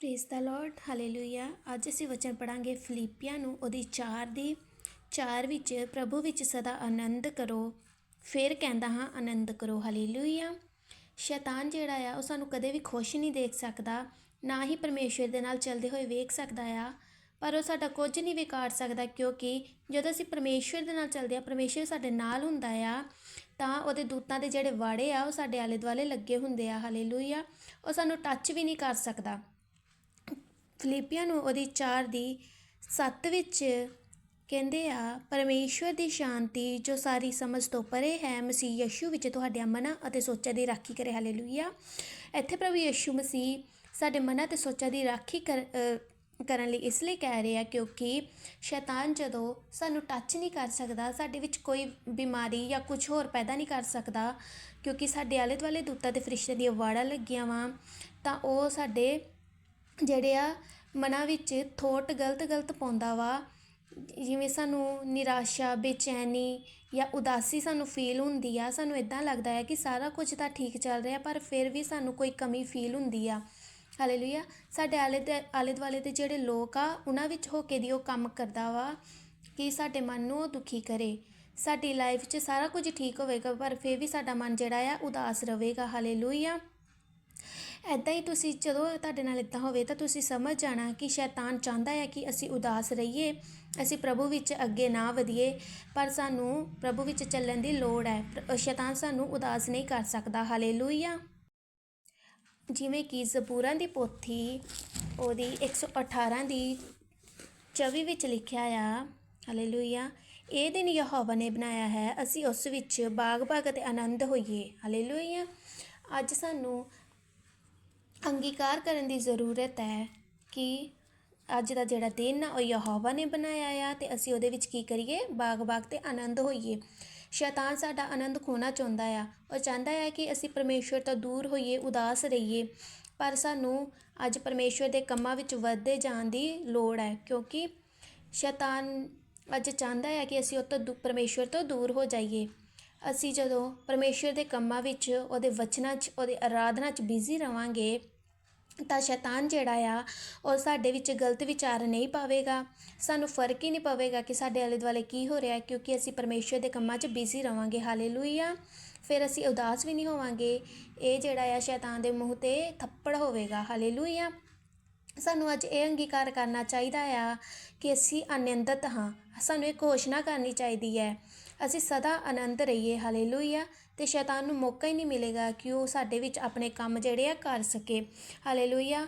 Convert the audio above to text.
Praise the Lord hallelujah ਅੱਜ ਅਸੀਂ ਵਚਨ ਪੜਾਂਗੇ ਫਿਲੀਪੀਆਂ ਨੂੰ, ਉਹਦੀ 4 ਦੀ 4 ਵਿੱਚ, ਪ੍ਰਭੂ ਵਿੱਚ ਸਦਾ ਆਨੰਦ ਕਰੋ। ਫਿਰ ਕਹਿੰਦਾ ਹਾਂ, ਆਨੰਦ ਕਰੋ ਹਾਲੇਲੂਇਆ ਸ਼ੈਤਾਨ ਜਿਹੜਾ ਆ, ਉਹ ਸਾਨੂੰ ਕਦੇ ਵੀ ਖੁਸ਼ ਨਹੀਂ ਦੇਖ ਸਕਦਾ, ਨਾ ਹੀ ਪਰਮੇਸ਼ਰ ਦੇ ਨਾਲ ਚੱਲਦੇ ਹੋਏ ਵੇਖ ਸਕਦਾ ਆ, ਪਰ ਉਹ ਸਾਡਾ ਕੁਝ ਨਹੀਂ ਵਿਗਾੜ ਸਕਦਾ, ਕਿਉਂਕਿ ਜਦੋਂ ਅਸੀਂ ਪਰਮੇਸ਼ਰ ਦੇ ਨਾਲ ਚੱਲਦੇ ਆ ਪਰਮੇਸ਼ਰ ਸਾਡੇ ਨਾਲ ਹੁੰਦਾ ਆ, ਤਾਂ ਉਹਦੇ ਦੂਤਾਂ ਦੇ ਜਿਹੜੇ ਵਾੜੇ ਆ, ਉਹ ਸਾਡੇ ਆਲੇ ਦੁਆਲੇ ਲੱਗੇ ਹੁੰਦੇ ਆ ਹਾਲੇਲੂਇਆ ਉਹ ਸਾਨੂੰ ਟੱਚ ਵੀ ਨਹੀਂ ਕਰ ਸਕਦਾ। ਫਿਲੀਪੀਆਂ ਨੂੰ ਉਹਦੀ ਚਾਰ ਦੀ ਸੱਤ ਵਿੱਚ ਕਹਿੰਦੇ ਆ, ਪਰਮੇਸ਼ਵਰ ਦੀ ਸ਼ਾਂਤੀ, ਜੋ ਸਾਰੀ ਸਮਝ ਤੋਂ ਪਰੇ ਹੈ, ਮਸੀਹ ਯਸ਼ੂ ਵਿੱਚ ਤੁਹਾਡੇ ਮਨਾਂ ਅਤੇ ਸੋਚਾਂ ਦੀ ਰਾਖੀ ਕਰੇ। ਹਾਲੇਲੂਇਆ। ਇੱਥੇ ਪ੍ਰਭੂ ਯਸ਼ੂ ਮਸੀਹ ਸਾਡੇ ਮਨਾਂ ਤੇ ਸੋਚਾਂ ਦੀ ਰਾਖੀ ਕਰ ਕਰਨ ਲਈ ਇਸ ਲਈ ਕਹਿ ਰਹੇ ਆ ਕਿਉਂਕਿ ਸ਼ੈਤਾਨ ਜਦੋਂ ਸਾਨੂੰ ਟੱਚ ਨਹੀਂ ਕਰ ਸਕਦਾ, ਸਾਡੇ ਵਿੱਚ ਕੋਈ ਬਿਮਾਰੀ ਜਾਂ ਕੁਝ ਹੋਰ ਪੈਦਾ ਨਹੀਂ ਕਰ ਸਕਦਾ, ਕਿਉਂਕਿ ਸਾਡੇ ਆਲੇ ਦੁਆਲੇ ਦੂਤਾਂ ਤੇ ਫਰਿਸ਼ਤੇ ਦੀਆਂ ਵਾੜਾਂ ਲੱਗੀਆਂ ਵਾਂ, ਤਾਂ ਉਹ ਸਾਡੇ ਜਿਹੜੇ ਆ ਮਨਾਂ ਵਿੱਚ ਥੋਟ ਗਲਤ ਗਲਤ ਪਾਉਂਦਾ ਵਾ, ਜਿਵੇਂ ਸਾਨੂੰ ਨਿਰਾਸ਼ਾ, ਬੇਚੈਨੀ ਜਾਂ ਉਦਾਸੀ ਸਾਨੂੰ ਫੀਲ ਹੁੰਦੀ ਆ, ਸਾਨੂੰ ਇੱਦਾਂ ਲੱਗਦਾ ਹੈ ਕਿ ਸਾਰਾ ਕੁਝ ਤਾਂ ਠੀਕ ਚੱਲ ਰਿਹਾ ਪਰ ਫਿਰ ਵੀ ਸਾਨੂੰ ਕੋਈ ਕਮੀ ਫੀਲ ਹੁੰਦੀ ਆ। ਹਾਲੇਲੂਇਆ ਸਾਡੇ ਆਲੇ ਦੇ, ਆਲੇ ਦੁਆਲੇ ਦੇ ਜਿਹੜੇ ਲੋਕ ਆ, ਉਹਨਾਂ ਵਿੱਚ ਹੋ ਕੇ ਦੀ ਉਹ ਕੰਮ ਕਰਦਾ ਵਾ ਕਿ ਸਾਡੇ ਮਨ ਨੂੰ ਉਹ ਦੁਖੀ ਕਰੇ। ਸਾਡੀ ਲਾਈਫ 'ਚ ਸਾਰਾ ਕੁਝ ਠੀਕ ਹੋਵੇਗਾ ਪਰ ਫਿਰ ਵੀ ਸਾਡਾ ਮਨ ਜਿਹੜਾ ਆ ਉਦਾਸ ਰਹੇਗਾ। ਹਾਲੇਲੂਇਆ ਐਦਾਂ ਹੀ ਤੁਸੀਂ ਜਦੋਂ ਤੁਹਾਡੇ ਨਾਲ ਇਦਾਂ ਹੋਵੇ ਤਾਂ ਤੁਸੀਂ ਸਮਝ ਜਾਣਾ ਕਿ ਸ਼ੈਤਾਨ ਚਾਹੁੰਦਾ ਹੈ ਕਿ ਅਸੀਂ ਉਦਾਸ ਰਹੀਏ, ਅਸੀਂ ਪ੍ਰਭੂ ਵਿੱਚ ਅੱਗੇ ਨਾ ਵਧੀਏ, ਪਰ ਸਾਨੂੰ ਪ੍ਰਭੂ ਵਿੱਚ ਚੱਲਣ ਦੀ ਲੋੜ ਹੈ। ਸ਼ੈਤਾਨ ਸਾਨੂੰ ਉਦਾਸ ਨਹੀਂ ਕਰ ਸਕਦਾ। ਹਾਲੇਲੂਇਆ। ਜਿਵੇਂ ਕਿ ਜ਼ਬੂਰਾਂ ਦੀ ਪੋਥੀ, ਉਹਦੀ 118 ਦੀ 24 ਵਿੱਚ ਲਿਖਿਆ ਆ, ਹਾਲੇਲੂਇਆ, ਇਹ ਦਿਨ ਯਹੋਵਾ ਨੇ ਬਣਾਇਆ ਹੈ, ਅਸੀਂ ਉਸ ਵਿੱਚ ਬਾਗ-ਬਾਗ ਅਤੇ ਆਨੰਦ ਹੋਈਏ। ਹਾਲੇਲੂਇਆ। ਅੱਜ ਸਾਨੂੰ ਅੰਗੀਕਾਰ ਕਰਨ ਦੀ ਜ਼ਰੂਰਤ ਹੈ ਕਿ ਅੱਜ ਦਾ ਜਿਹੜਾ ਦਿਨ ਆ, ਉਹ ਯਹੋਵਾ ਨੇ ਬਣਾਇਆ ਆ ਤੇ ਅਸੀਂ ਉਹਦੇ ਵਿੱਚ ਕੀ ਕਰੀਏ? ਬਾਗ-ਬਾਗ ਤੇ ਆਨੰਦ ਹੋਈਏ। ਸ਼ੈਤਾਨ ਸਾਡਾ ਆਨੰਦ ਖੋਣਾ ਚਾਹੁੰਦਾ ਆ। ਉਹ ਚਾਹੁੰਦਾ ਹੈ ਕਿ ਅਸੀਂ ਪਰਮੇਸ਼ਵਰ ਤੋਂ ਦੂਰ ਹੋਈਏ, ਉਦਾਸ ਰਹੀਏ। ਪਰ ਸਾਨੂੰ ਅੱਜ ਪਰਮੇਸ਼ਵਰ ਦੇ ਕੰਮਾਂ ਵਿੱਚ ਵਧਦੇ ਜਾਣ ਦੀ ਲੋੜ ਹੈ, ਕਿਉਂਕਿ ਸ਼ੈਤਾਨ ਅੱਜ ਚਾਹੁੰਦਾ ਹੈ ਕਿ ਅਸੀਂ ਉਹ ਤੋਂ ਦੂ- ਪਰਮੇਸ਼ਵਰ ਤੋਂ ਦੂਰ ਹੋ ਜਾਈਏ। ਅਸੀਂ ਜਦੋਂ ਪਰਮੇਸ਼ਵਰ ਦੇ ਕੰਮਾਂ ਵਿੱਚ, ਉਹਦੇ ਵਚਨਾਂ 'ਚ, ਉਹਦੇ ਆਰਾਧਨਾ 'ਚ ਬਿਜ਼ੀ ਰਵਾਂਗੇ ਤਾਂ ਸ਼ੈਤਾਨ ਜਿਹੜਾ ਆ, ਉਹ ਸਾਡੇ ਵਿੱਚ ਗਲਤ ਵਿਚਾਰ ਨਹੀਂ ਪਾਵੇਗਾ। ਸਾਨੂੰ ਫ਼ਰਕ ਹੀ ਨਹੀਂ ਪਵੇਗਾ ਕਿ ਸਾਡੇ ਆਲੇ ਦੁਆਲੇ ਕੀ ਹੋ ਰਿਹਾ ਕਿਉਂਕਿ ਅਸੀਂ ਪਰਮੇਸ਼ਵਰ ਦੇ ਕੰਮਾਂ 'ਚ ਬਿਜ਼ੀ ਰਵਾਂਗੇ। ਹਾਲੇਲੂਇਆ ਫਿਰ ਅਸੀਂ ਉਦਾਸ ਵੀ ਨਹੀਂ ਹੋਵਾਂਗੇ। ਇਹ ਜਿਹੜਾ ਆ ਸ਼ੈਤਾਨ ਦੇ ਮੂੰਹ ਤੇ ਥੱਪੜ ਹੋਵੇਗਾ। ਹਾਲੇਲੂਇਆ ਸਾਨੂੰ ਅੱਜ ਇਹ ਅੰਗੀਕਾਰ ਕਰਨਾ ਚਾਹੀਦਾ ਆ ਕਿ ਅਸੀਂ ਆਨੰਦਿਤ ਹਾਂ। ਸਾਨੂੰ ਇਹ ਘੋਸ਼ਣਾ ਕਰਨੀ ਚਾਹੀਦੀ ਹੈ। ਅਸੀਂ ਸਦਾ ਆਨੰਦ ਰਹੀਏ। ਹਾਲੇਲੂਇਆ ਅਤੇ ਸ਼ੈਤਾਨ ਨੂੰ ਮੌਕਾ ਹੀ ਨਹੀਂ ਮਿਲੇਗਾ ਕਿ ਉਹ ਸਾਡੇ ਵਿੱਚ ਆਪਣੇ ਕੰਮ ਜਿਹੜੇ ਆ ਕਰ ਸਕੇ। ਹਾਲੇਲੂਇਆ